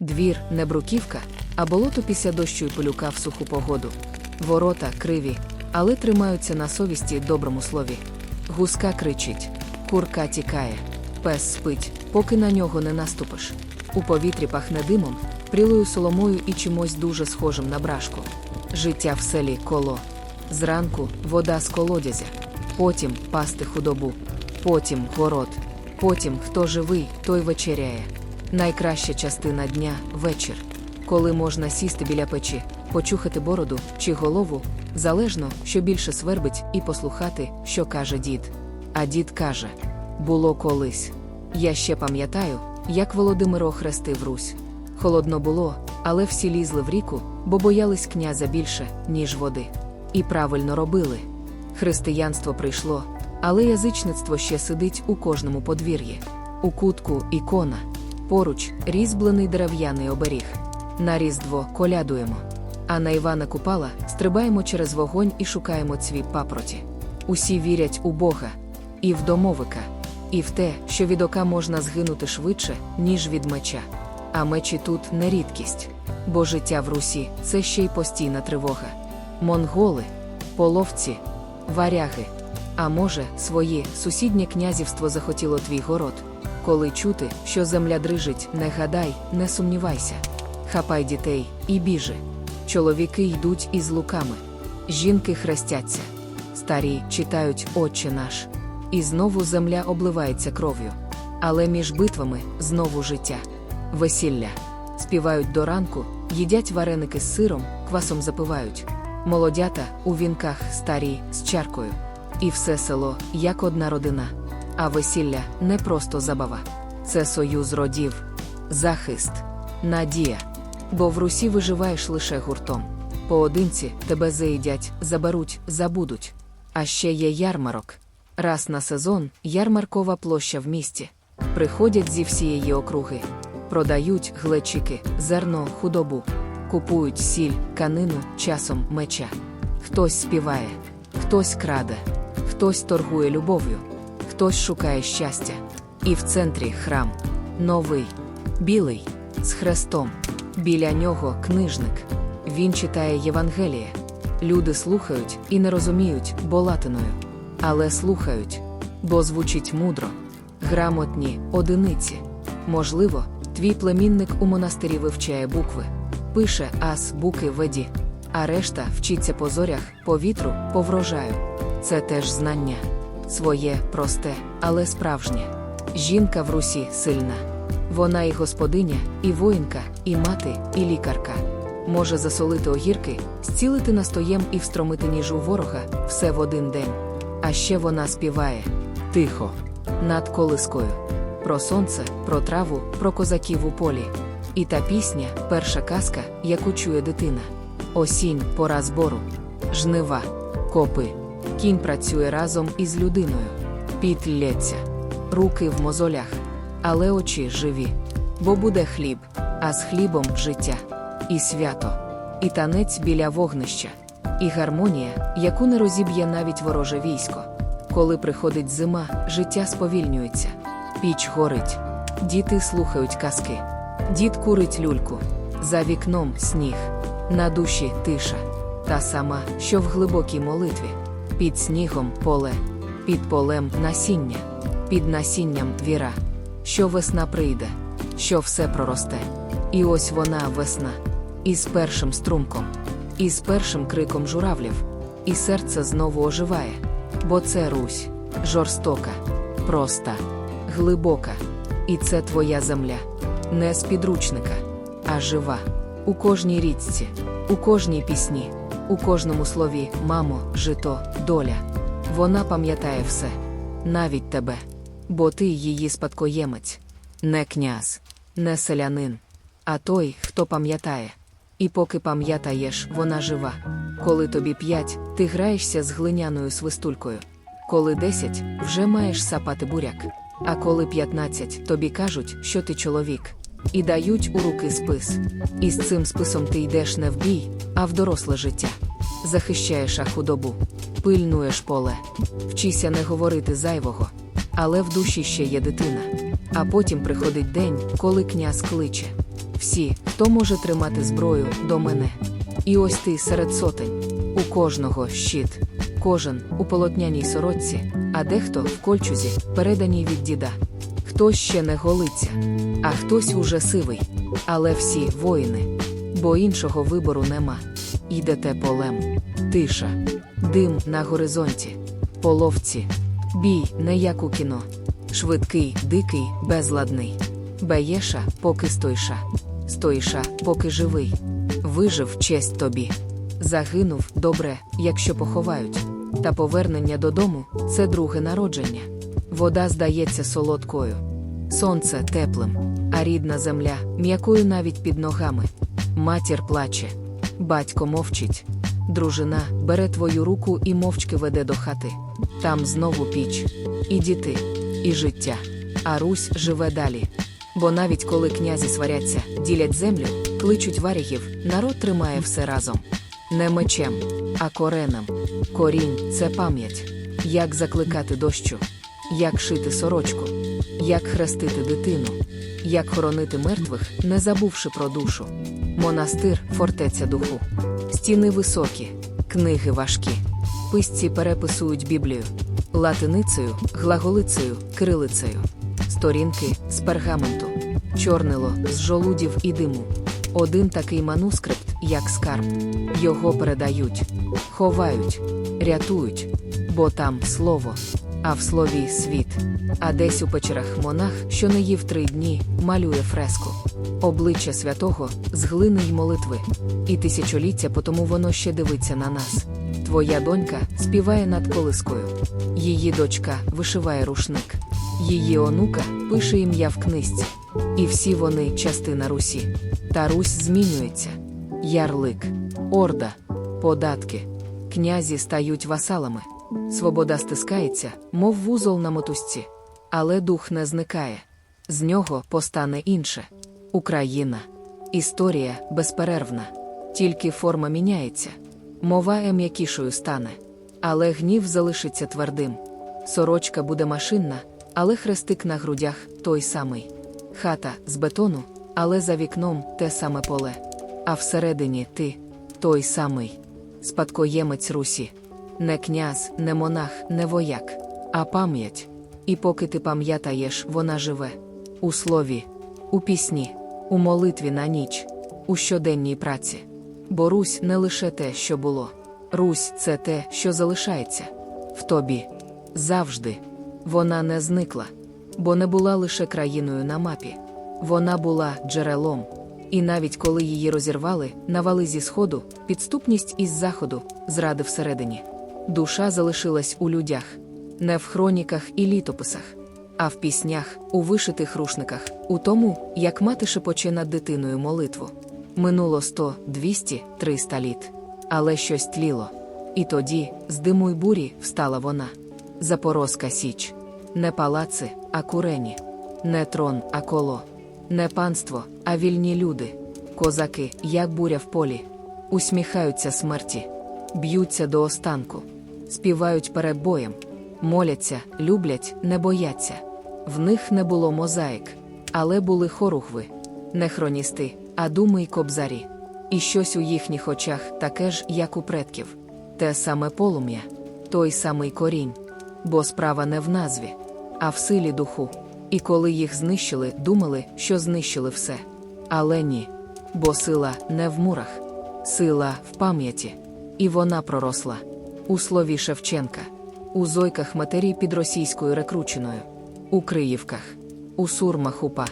Двір не бруківка, а болото після дощу і пилюка в суху погоду. Ворота криві, але тримаються на совісті доброму слові. Гуска кричить, курка тікає, пес спить, поки на нього не наступиш. У повітрі пахне димом, прілою соломою і чимось дуже схожим на брашку. Життя в селі коло. Зранку вода з колодязя, потім пасти худобу, потім город, потім хто живий, той вечеряє. Найкраща частина дня вечір, коли можна сісти біля печі, почухати бороду чи голову, залежно, що більше свербить, і послухати, що каже дід. А дід каже: було колись. Я ще пам'ятаю, як Володимир охрестив Русь. Холодно було, але всі лізли в ріку, бо боялись князя більше, ніж води. І правильно робили. Християнство прийшло, але язичництво ще сидить у кожному подвір'ї. У кутку ікона, поруч різьблений дерев'яний оберіг. На Різдво колядуємо. А на Івана Купала стрибаємо через вогонь і шукаємо цвіт папроті. Усі вірять у Бога, і в домовика, і в те, що від ока можна згинути швидше, ніж від меча. А мечі тут не рідкість, бо життя в Русі це ще й постійна тривога. Монголи, половці, варяги. А може, своє сусіднє князівство захотіло твій город. Коли чути, що земля дрижить, не гадай, не сумнівайся. Хапай дітей і біжи. Чоловіки йдуть із луками, жінки хрестяться, старі читають Отче наш. І знову земля обливається кров'ю. Але між битвами знову життя. Весілля. Співають до ранку, їдять вареники з сиром, квасом запивають. Молодята у вінках старі з чаркою. І все село, як одна родина. А весілля не просто забава. Це союз родів, захист, надія. Бо в Русі виживаєш лише гуртом. Поодинці тебе заїдять, заберуть, забудуть. А ще є ярмарок. Раз на сезон ярмаркова площа в місті. Приходять зі всієї округи, продають глечики, зерно, худобу, купують сіль, канину, часом меча. Хтось співає, хтось краде, хтось торгує любов'ю, хтось шукає щастя. І в центрі храм новий, білий, з хрестом. Біля нього книжник. Він читає Євангеліє. Люди слухають і не розуміють, бо латиною. Але слухають, бо звучить мудро. Грамотні одиниці. Можливо, твій племінник у монастирі вивчає букви, пише ас буки веді, а решта вчиться по зорях, по вітру, по врожаю. Це теж знання. Своє, просте, але справжнє. Жінка в Русі сильна. Вона і господиня, і воїнка, і мати, і лікарка. Може засолити огірки, зцілити настоєм і встромити ніж у ворога все в один день. А ще вона співає тихо, над колискою. Про сонце, про траву, про козаків у полі. І та пісня перша казка, яку чує дитина. Осінь, пора збору, жнива, копи. Кінь працює разом із людиною. Піт лється, руки в мозолях, але очі живі. Бо буде хліб, а з хлібом життя, і свято, і танець біля вогнища, і гармонія, яку не розіб'є навіть вороже військо. Коли приходить зима, життя сповільнюється, піч горить, діти слухають казки. Дід курить люльку, за вікном сніг, на душі тиша, та сама, що в глибокій молитві, під снігом поле, під полем насіння, під насінням віра, що весна прийде, що все проросте. І ось вона весна, із першим струмком, із першим криком журавлів, і серце знову оживає, бо це Русь, жорстока, проста, глибока, і це твоя земля, не з підручника, а жива. У кожній річці, у кожній пісні, у кожному слові мамо, жито, доля. Вона пам'ятає все, навіть тебе, бо ти її спадкоємець, не князь, не селянин, а той, хто пам'ятає. І поки пам'ятаєш, вона жива. Коли тобі п'ять, ти граєшся з глиняною свистулькою. Коли десять, вже маєш сапати буряк. А коли п'ятнадцять, тобі кажуть, що ти чоловік, і дають у руки спис. І з цим списом ти йдеш не в бій, а в доросле життя. Захищаєш худобу, пильнуєш поле, вчися не говорити зайвого, але в душі ще є дитина. А потім приходить день, коли князь кличе. Всі, хто може тримати зброю, до мене. І ось ти серед сотень. У кожного щит, кожен у полотняній сорочці, а дехто в кольчузі, переданій від діда. Хтось ще не голиться, а хтось уже сивий. Але всі воїни, бо іншого вибору нема. Йдете полем, тиша, дим на горизонті, половці, бій не як у кіно, швидкий, дикий, безладний. Беєша, поки стойша, стойша, поки живий. Вижив честь тобі. Загинув добре, якщо поховають. Та повернення додому це друге народження. Вода здається солодкою, сонце теплим, а рідна земля м'якою навіть під ногами. Матір плаче, батько мовчить. Дружина бере твою руку і мовчки веде до хати. Там знову піч, і діти, і життя. А Русь живе далі. Бо навіть коли князі сваряться, ділять землю, кличуть варягів, народ тримає все разом. Не мечем, а коренем. Корінь це пам'ять. Як закликати дощу, як шити сорочку, як хрестити дитину, як хоронити мертвих, не забувши про душу. Монастир фортеця духу. Стіни високі, книги важкі. Писці переписують Біблію латиницею, глаголицею, кирилицею. Сторінки з пергаменту, чорнило з жолудів і диму. Один такий манускрипт, як скарб. Його передають, ховають, рятують, бо там слово, а в слові світ. А десь у печерах монах, що не їв три дні, малює фреску. Обличчя святого з глини й молитви. І тисячоліття потому воно ще дивиться на нас. Твоя донька співає над колискою. Її дочка вишиває рушник. Її онука пише ім'я в книжці. І всі вони частина Русі. Та Русь змінюється. Ярлик, орда, податки. Князі стають васалами. Свобода стискається, мов вузол на мотузці. Але дух не зникає. З нього постане інше. Україна. Історія безперервна. Тільки форма міняється. Мова м'якішою стане. Але гнів залишиться твердим. Сорочка буде машинна, але хрестик на грудях той самий. Хата з бетону, але за вікном те саме поле. А всередині ти той самий. Спадкоємець Русі. Не князь, не монах, не вояк, а пам'ять. І поки ти пам'ятаєш, вона живе. У слові, у пісні, у молитві на ніч, у щоденній праці. Бо Русь не лише те, що було. Русь це те, що залишається в тобі. Завжди. Вона не зникла, бо не була лише країною на мапі. Вона була джерелом. І навіть коли її розірвали, навали зі сходу, підступність із заходу, зради всередині. Душа залишилась у людях, не в хроніках і літописах, а в піснях, у вишитих рушниках, у тому, як мати шепоче над дитиною молитву. Минуло 100, 200, 300 літ. Але щось тліло. І тоді, з диму й бурі, встала вона. Запорозька січ. Не палаци, а курені, не трон, а коло, не панство, а вільні люди. Козаки, як буря в полі, усміхаються смерті, б'ються до останку, співають перед боєм, моляться, люблять, не бояться. В них не було мозаїк, але були хоругви, не хроністи, а думи й кобзарі. І щось у їхніх очах таке ж, як у предків, те саме полум'я, той самий корінь. Бо справа не в назві, а в силі духу. І коли їх знищили, думали, що знищили все. Але ні. Бо сила не в мурах, сила в пам'яті. І вона проросла у слові Шевченка, у зойках матері під російською рекрученою, у Криївках, у сурмах упа.